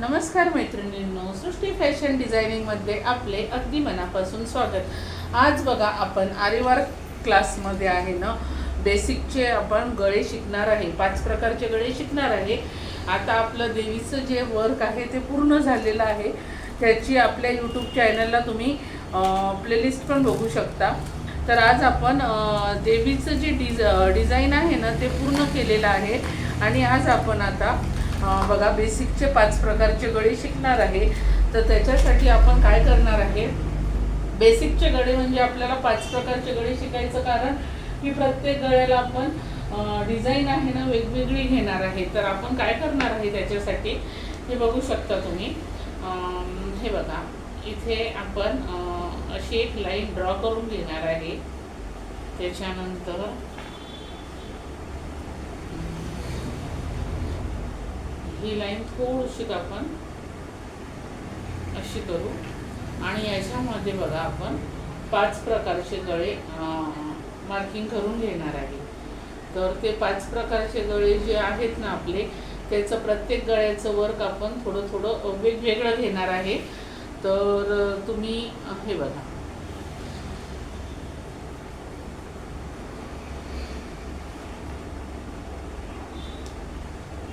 नमस्कार मैत्रिणींनो सृष्टी फॅशन डिझायनिंगमध्ये आपले अगदी मनापासून स्वागत. आज बघा आपण आरेवार क्लासमध्ये आहे ना? बेसिकचे आपण गळे शिकणार आहे. पाच प्रकारचे गळे शिकणार आहे. आता आपलं देवीचं जे वर्क आहे ते पूर्ण झालेलं आहे. त्याची आपल्या यूट्यूब चॅनलला तुम्ही प्लेलिस्ट पण बघू शकता. तर आज आपण देवीचं जे डिझ डिझाईन आहे ना ते पूर्ण केलेलं आहे. आणि आज आपण आता बघा बेसिकचे पाच प्रकारचे गळे शिकणार आहे. तर त्याच्यासाठी आपण काय करणार आहे? बेसिकचे गळे म्हणजे आपल्याला पाच प्रकारचे गळे शिकायचं कारण की प्रत्येक गळ्याला आपण डिझाईन आहे ना वेगवेगळी घेणार आहे. तर आपण काय करणार आहे त्याच्यासाठी? हे बघू शकता तुम्ही. हे बघा. इथे आपण अशी एक लाईन ड्रॉ करून घेणार आहे. त्याच्यानंतर ही लाईन थोडीशी आपण अशी करू. आणि याच्यामध्ये बघा आपण पाच प्रकारचे गळे मार्किंग करून घेणार आहे. तर ते पाच प्रकारचे गळे जे आहेत ना आपले त्याचं प्रत्येक गळ्याचं वर्क आपण थोडं थोडं वेगवेगळं घेणार आहे. तर तुम्ही हे बघा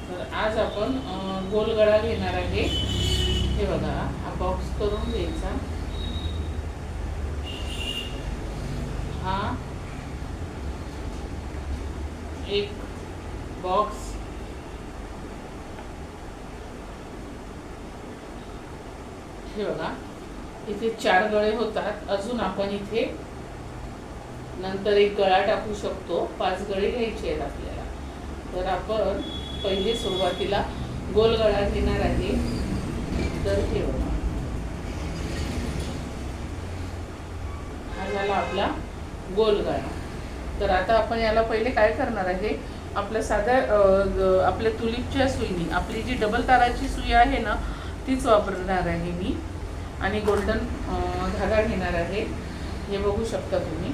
तर आज आपण गोल गळा घेणार आहे. हे बघा हा बॉक्स करून घ्यायचा. हा. एक बॉक्स हे बघा इथे चार गळे होतात. अजून आपण इथे नंतर एक गळा टाकू शकतो. पाच गळे घ्यायचे आहेत आपल्याला. तर आपण पहिले सुरुवातीला गोल गळा घेणार आहे. तर हे बघा. हा झाला आपला गोल गळा. तर आता आपण याला पहिले काय करणार आहे? आपल्या साध्या आपल्या तुलीपच्या सुईनी आपली जी डबल ताराची सुई आहे ना तीच वापरणार आहे मी. आणि गोल्डन धागा घेणार आहे. हे बघू शकता तुम्ही.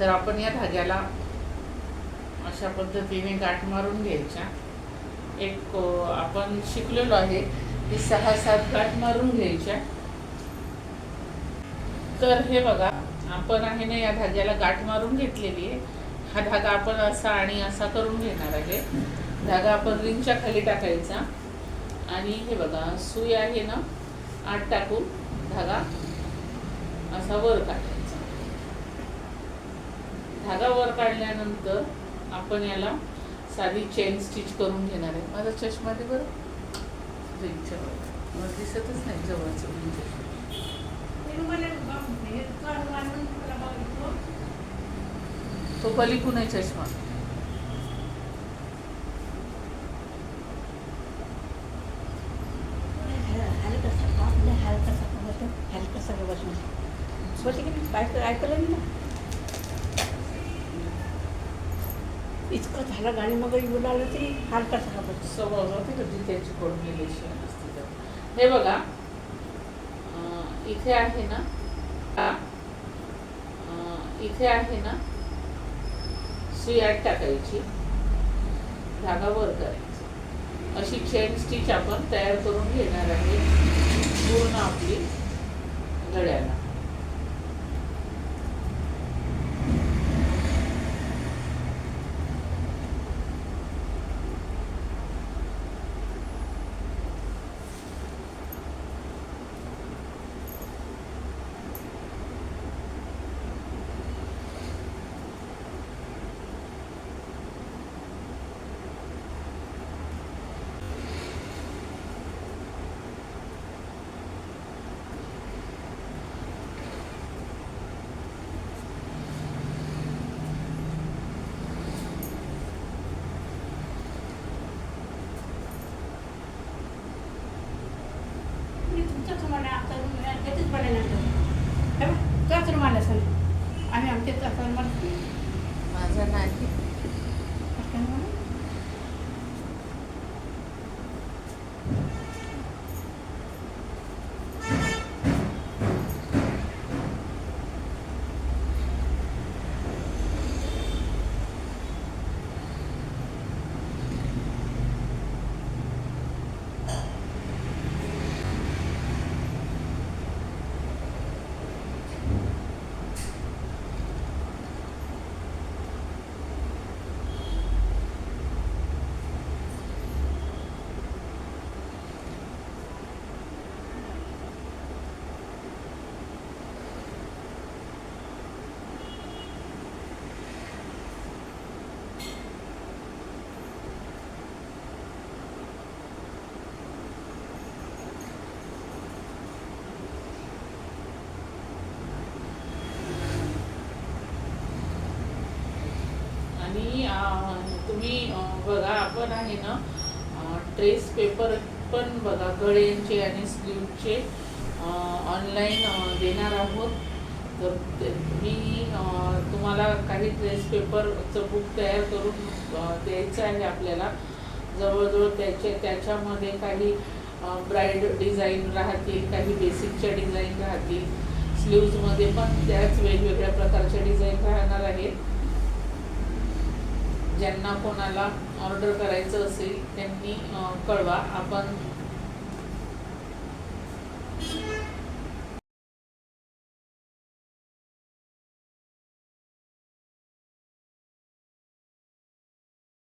तर आपण या धाग्याला अशा पद्धतीने गाठ मारून घ्यायच्या. एक आपण शिकलेलो आहे की सहा सात गाठ मारून घ्यायच्या. तर हे बघा आपण आहे ना या धाग्याला गाठ मारून घेतलेली आहे. हा धागा आपण असा आणि असा करून घेणार आहे. धागा आपण रिंगच्या खाली टाकायचा. आणि हे बघा सुई आहे ना आत टाकून धागा असा वर काढायचा. धागा वर काढल्यानंतर आपण याला साधी चेन स्टिच करून घेणार आहे. माझा चष्मा दे बरं. रिंगच्या मला दिसतच नाही जवळचं रिंग चष्मा तो पलिकून आहे चष्मा. इतकं झालं गाणी मग येऊन आलं तरी हलका सगळा बस स्वभाव होती कधी त्याची कोडलेली असते तर. हे बघा इथे आहे ना इथे आहे ना सुई टाकायची धागा वर करायचा. अशी चेन स्टिच आपण तयार करून घेणार आहे पूर्ण आपली गळ्याला तुम्ही बघा आपण आहे ना ट्रेस पेपर पण बघा गळ्यांचे आणि स्लीवचे ऑनलाईन देणार आहोत. तर ते- मी तुम्हाला काही ड्रेस पेपरचं बुक तयार करून द्यायचं आहे आपल्याला. जवळजवळ त्याचे त्याच्यामध्ये काही ब्राईड डिझाईन राहतील काही बेसिकच्या डिझाईन राहतील. स्लीव्जमध्ये पण त्याच वेगवेगळ्या प्रकारच्या डिझाईन राहणार आहेत. ज्यांना कोणाला ऑर्डर करायचं असेल त्यांनी कळवा. आपण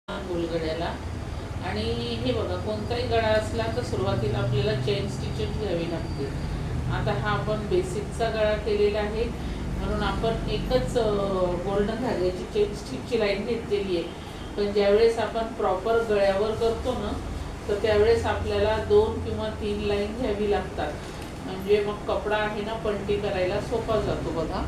गोलगड्याला आणि हे बघा कोणताही गळा असला तर सुरुवातीला आपल्याला चेन स्टिचेस घ्यावी लागते आता हा आपण बेसिकचा गळा केलेला आहे. म्हणून आपण एकच गोल्डन धाग्याची चेन स्टिकची लाईन घेतलेली आहे. पण ज्यावेळेस आपण प्रॉपर गळ्यावर करतो ना तर त्यावेळेस आपल्याला दोन किंवा तीन लाईन घ्यावी लागतात. म्हणजे मग कपडा आहे ना पलटी करायला सोपा जातो बघा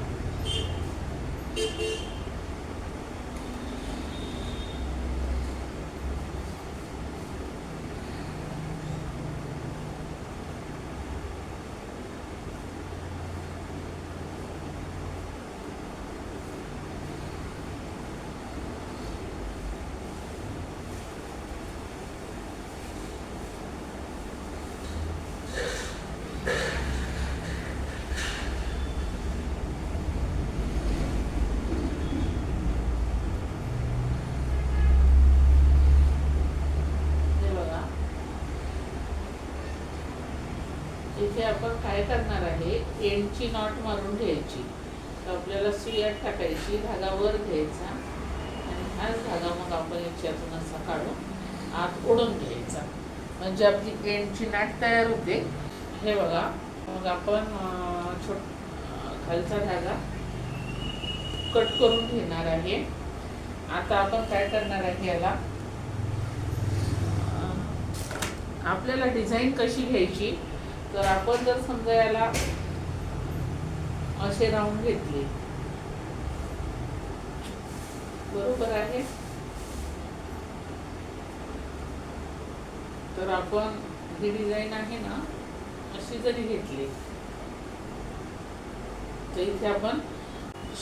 हे बघा इथे आपण काय करणार आहे? एंडची नॉट मारून घ्यायची. तर आपल्याला सुयात टाकायची धागा वर घ्यायचा आणि हाच धागा मग आपण याच्यातून असा काढून आत ओढून घ्यायचा. म्हणजे आपली एंडची नाट तयार होते. हे बघा मग आपण छोट खालचा धागा कट करून घेणार आहे. आता आपण काय करणार आहे याला? आपल्याला डिझाईन कशी घ्यायची? तर आपण जर समजा याला असे राऊंड घेतले. बरोबर आहे? तर आपण ही डिझाईन आहे ना अशी जरी घेतली तर इथे आपण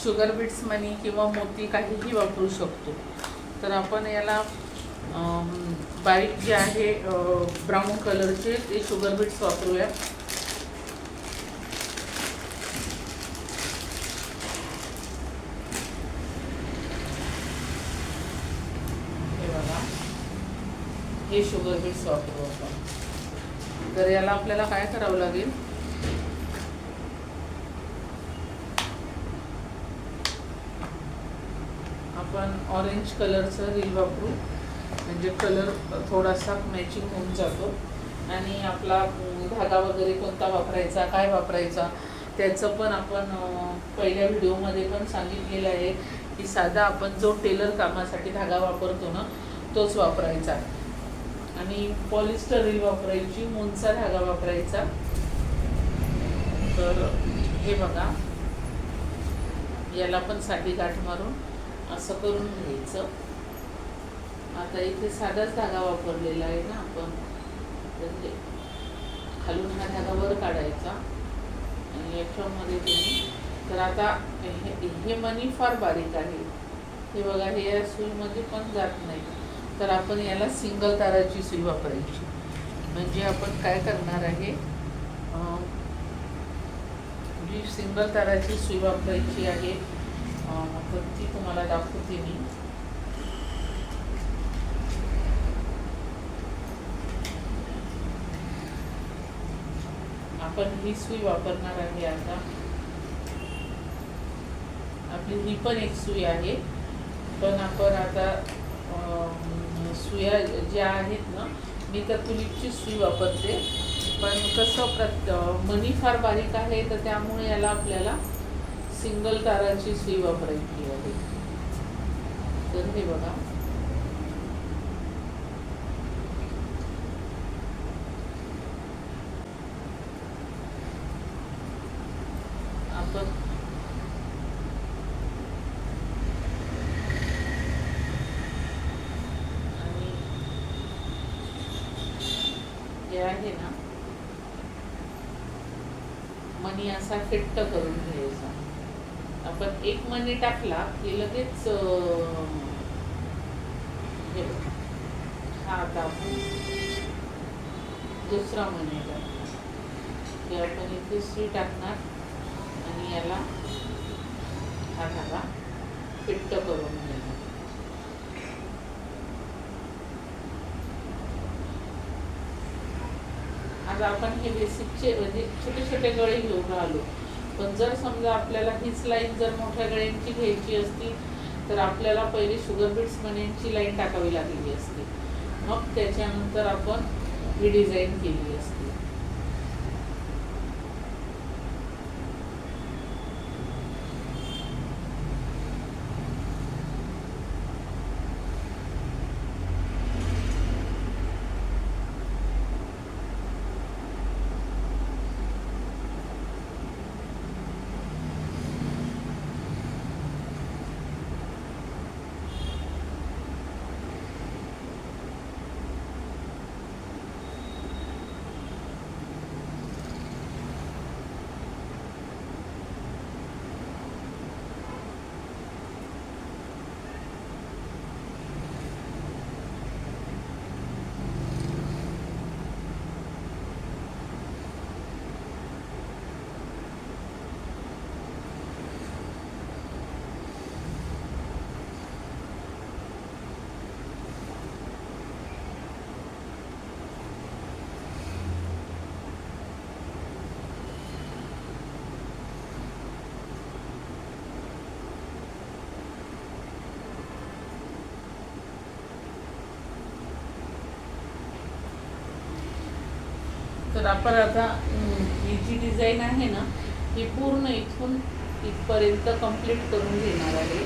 शुगर बीट्स मनी किंवा मोती काहीही वापरू शकतो. तर आपण याला बारीक जे आहे ब्राऊन कलरचे ते शुगर बीट्स वापरूया. हे शुगर बीट्स वापरू आपण. तर याला आपल्याला काय करावं लागेल? आपण ऑरेंज कलरचं रील वापरू. म्हणजे कलर थोडासा मॅचिंग होऊन जातो. आणि आपला धागा वगैरे कोणता वापरायचा काय वापरायचा त्याचं पण आपण पहिल्या व्हिडिओमध्ये पण सांगितलेलं आहे की साधा आपण जो टेलर कामासाठी धागा वापरतो ना तोच वापरायचा. आणि पॉलिस्टर रील वापरायची मोनचा धागा वापरायचा. तर हे बघा. याला पण साठी गाठ मारून असं करून घ्यायचं. आता इथे साधाच धागा वापरलेला आहे ना आपण. तर खालून हा धागा वर काढायचा. आणि याच्यामध्ये तुम्ही तर आता हे हे मनी फार बारीक आहे. हे बघा हे या सुईमध्ये पण जात नाही. तर आपण याला सिंगल ताराची सुई वापरायची. म्हणजे आपण काय करणार आहे? जी सिंगल ताराची सुई वापरायची आहे तर ती तुम्हाला दाखवते मी. आपण ही सुई वापरणार आहे आता. आपली ही पण एक सुई आहे. पण आपण आता सुया ज्या आहेत ना मी तर तुलीपची सुई वापरते. पण कसं प्रत मनी फार बारीक आहे तर त्यामुळे याला आपल्याला सिंगल ताराची सुई वापरायची आहे. तर हे बघा आपण हे आहे ना मनी असा फिट्ट करून घ्यायचा. आपण एक मनी टाकला की लगेच हे हा आता आपण दुसरा मनी टाकला. की आपण इथे सी टाकणार आणि याला हा धागा फिट्ट करून घेणार आज आपण हे बेसिकचे म्हणजे छोटे छोटे गळे घेऊन आलो. पण जर समजा आपल्याला हीच लाईन जर मोठ्या गळ्यांची घ्यायची असती तर आपल्याला पहिले शुगर बीट्स मण्यांची लाईन टाकावी लागलेली असती. मग त्याच्यानंतर आपण ही डिझाईन केली असते. तर आपण आता ही जी डिझाईन आहे ना ही पूर्ण इथून इथपर्यंत कंप्लीट करून घेणार आहे.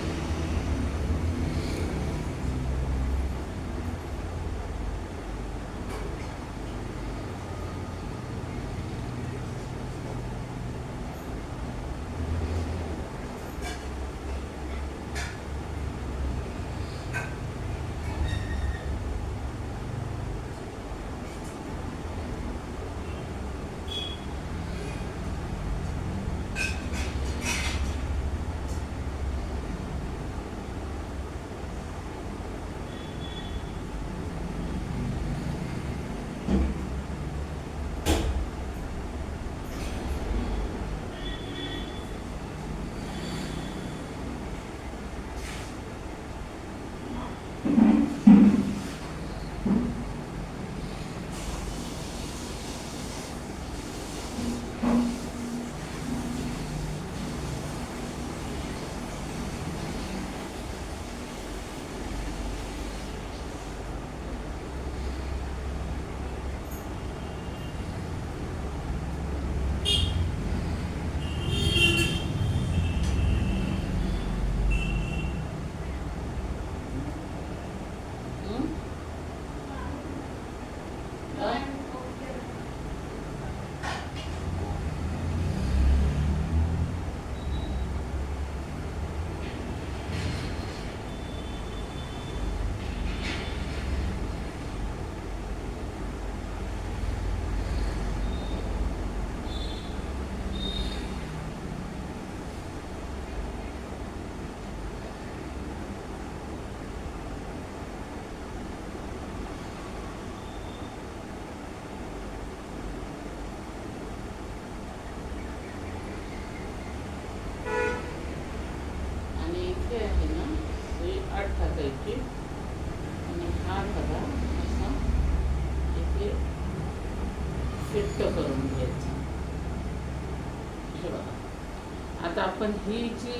पण आपण ही जी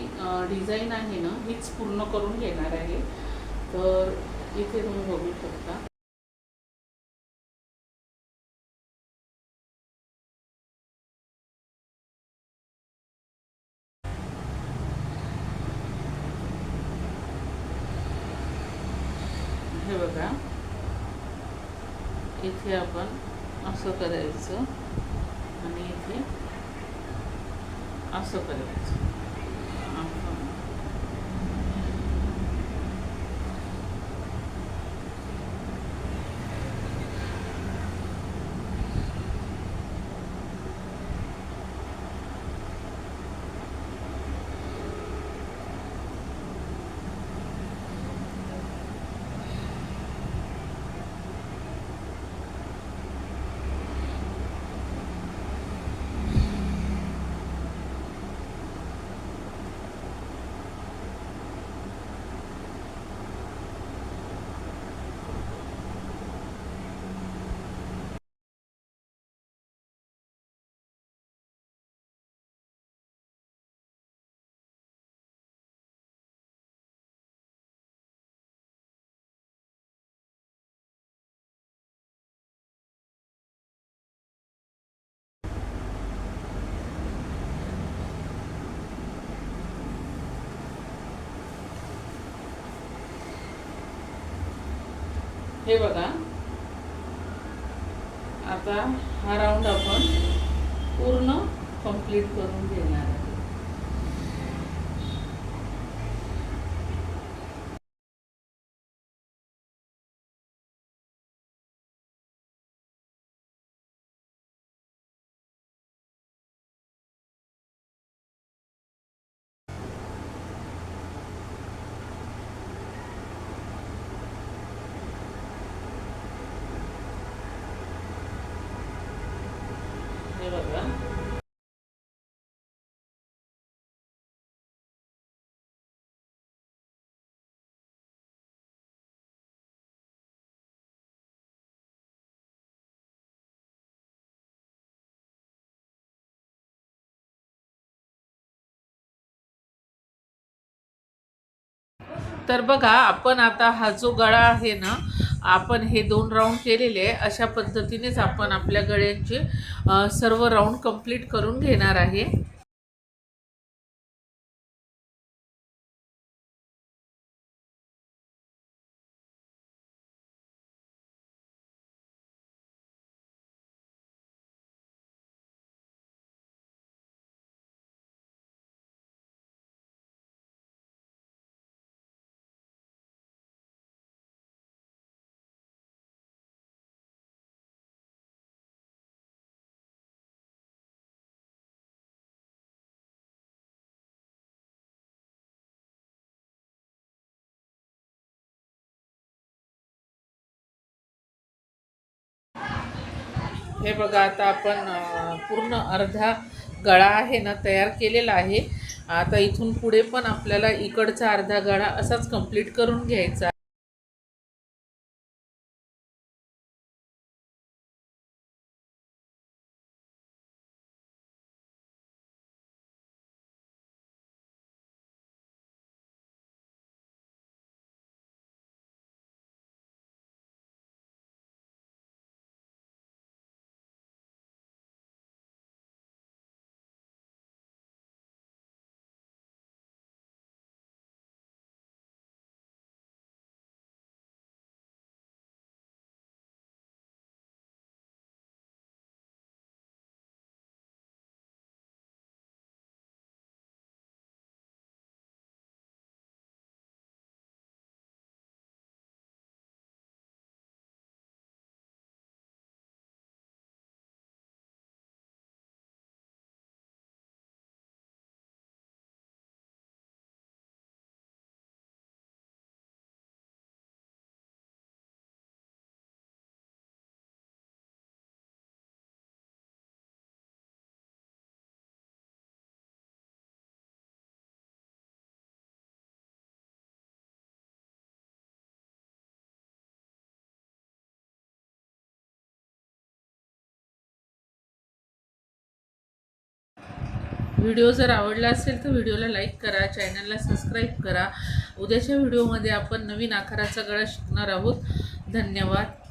डिझाईन आहे ना हीच पूर्ण करून घेणार आहे. तर इथे तुम्ही बघू शकता. हे बघा. इथे आपण असं करायचं आणि इथे असं करायचं आपण हे बघा. आता हा राऊंड आपण पूर्ण कंप्लीट करून घेणार तर बघा आपण आता हा जो गळा आहे ना आपण हे दोन राऊंड केलेले आहे. अशा पद्धतीनेच आपण आपल्या गळ्यांचे सर्व राऊंड कंप्लीट करून घेणार आहे. हे बघा आता आपण पूर्ण अर्धा गळा आहे ना तयार केलेला आहे. आता इथून पुढे पण आपल्याला इकडचा अर्धा गळा असाच कंप्लीट करून घ्यायचा व्हिडिओ जर आवडला असेल तर व्हिडिओला लाईक करा चॅनलला सबस्क्राईब करा. उद्याच्या व्हिडिओमध्ये आपण नवीन आकाराचा गळा शिकणार आहोत. धन्यवाद.